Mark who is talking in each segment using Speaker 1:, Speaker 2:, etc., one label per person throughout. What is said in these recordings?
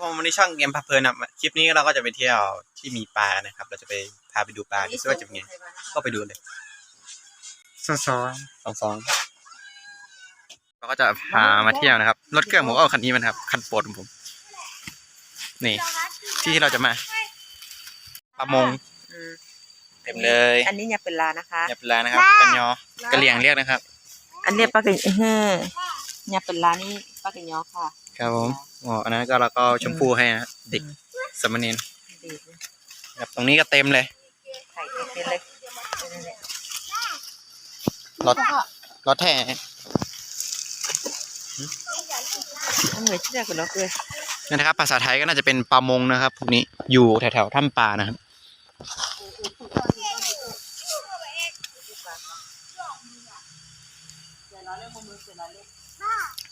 Speaker 1: ผมวันนี้ช่องเกมพาเพลินนะคลิปนี้เราก็จะไปเที่ยวที่มีปลานะครับ เราจะไปพาไปดูปลาดูซิว่าจะเป็นไง ก็ไปดูเลย
Speaker 2: สอสอ
Speaker 1: สองสองเราก็จะพามาเที่ยวนะครับ รถเครื่องผมก็เอาคันนี้มันครับ คันโปรดของผม นี่ ที่ที่เราจะมาประมงเต็มเลย
Speaker 3: อันนี้เนี่ยเป็นลานะคะ
Speaker 1: อย่าเป็นไรนะครับกันยอกระเหลี่ยงเรียกนะครับ
Speaker 3: อันเนี้ยปลาเกนเฮ้อเนี่ยเป็นลานี่ปลาเกนยอค่ะ
Speaker 1: ครับผมอ๋ออันนั้นก็เราก็ชมพูให้นะเด็กสามเณร
Speaker 3: ดี
Speaker 1: ครับตรงนี้ก็เต็มเลย
Speaker 3: ไข่เต็มๆเลย
Speaker 1: รถรถแห่
Speaker 3: อันเหนื่อยที่ได้กับเราเลย
Speaker 1: นี่นะครับ ภาษาไทยก็น่าจะเป็นปลามงนะครับพวกนี้อยู่แถวๆถ้ำปลานะครับ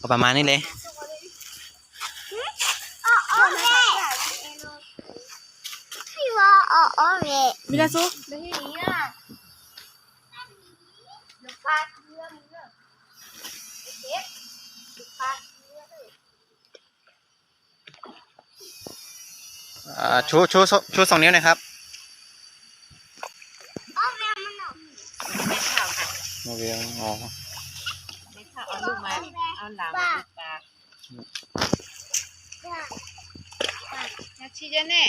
Speaker 1: ก็ประมาณนี้เลย
Speaker 3: Ove. Mira su. Mira. Lepas dia
Speaker 1: mula. Okey. Lepas dia tu. Ah, าชูชูชูสองนิ้วนะครับ
Speaker 4: โอเวมันเนาะ
Speaker 3: ไม่เข่าค่ะ
Speaker 1: โอเวอ๋อ
Speaker 3: ไม่เข่าเอาลูกมาเอาหลังมาตากปา
Speaker 5: กนักชีจะแน่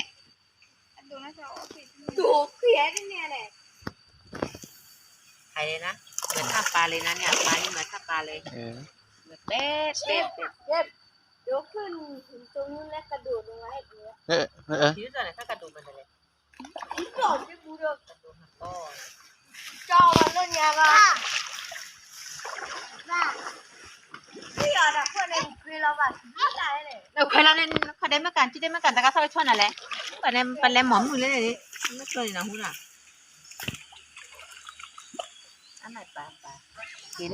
Speaker 5: ถูกเขี
Speaker 3: ยนเนี่ยแหละใครเลยนะเหมือนท่าปลาเลยนะเนี่ยปลานี่เหมือนท่าปลาเลย
Speaker 1: เออ
Speaker 3: เหมือนเป๊ะเป๊ะเป๊ะ
Speaker 5: ยกขึ้นถึงตรงนู้นแล้
Speaker 1: วก
Speaker 5: ระโดดลงมาให้ดู
Speaker 1: เออเออ
Speaker 3: ยืดตัวไหนถ้ากระโดดมันอะไรยื
Speaker 5: ดตัวจะบูด
Speaker 3: กระโดดมันก็
Speaker 5: จอมันเล่นยาบ้าบ้าไม่ยอมนะ
Speaker 3: เดี๋ยวใครเราเล่นใครได้มากันที่ได้มากันแต่ก็เข้าไปชนอะไรปลาเล่มปลาเล่มหมอมมือเลยนี่ไม่เคยนะหุ่นอะอันไหนปลาปลากิน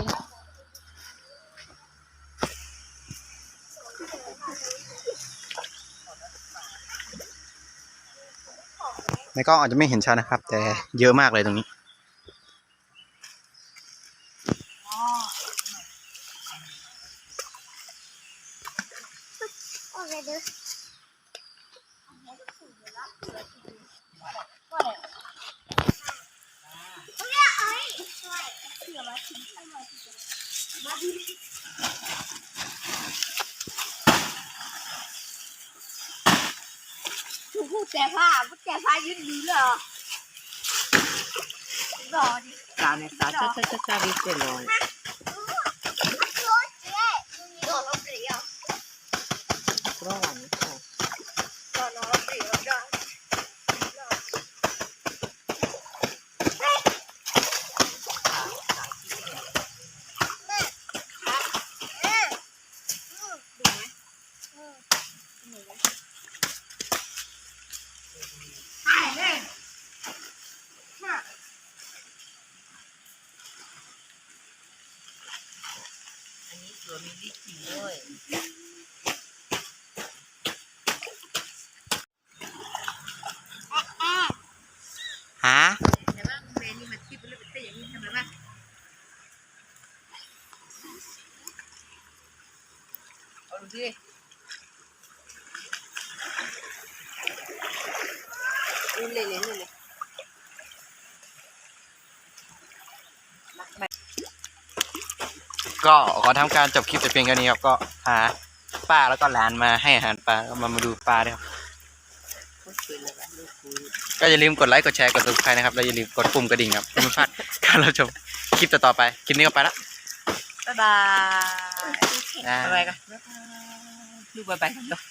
Speaker 1: ในกล้องอาจจะไม่เห็นชัดนะครับ แต่เยอะมากเลยตรงนี้
Speaker 5: พูดแต่
Speaker 3: ผ้าพูดแต่ผ้ายืนดีเหรอร
Speaker 5: อดิ কানে কাঁচা চাচা চাবি
Speaker 3: চলে นนี้ตัวมีลิขิด้
Speaker 1: ก็ขอทำการจบคลิปแต่เพียงแค่นี้ครับ ก็พาป้าแล้วก็หลานมาให้อาหารปลาก็มามาดูปลาด้วยครับ
Speaker 3: พูดคุยเลยว่าลูกคุย
Speaker 1: ก็อย่าลืมกดไลค์กดแชร์กด subscribe นะครับแล้วอย่าลืมกดปุ่มกระดิ่งครับเพื่อไม่พลาดการรับชมคลิปต่อๆไปคลิปนี้ก็ไปละ
Speaker 3: บ๊ายบาย
Speaker 1: อ่า
Speaker 3: บ๊ายบายกันลูกบ๊ายบายกันเนาะ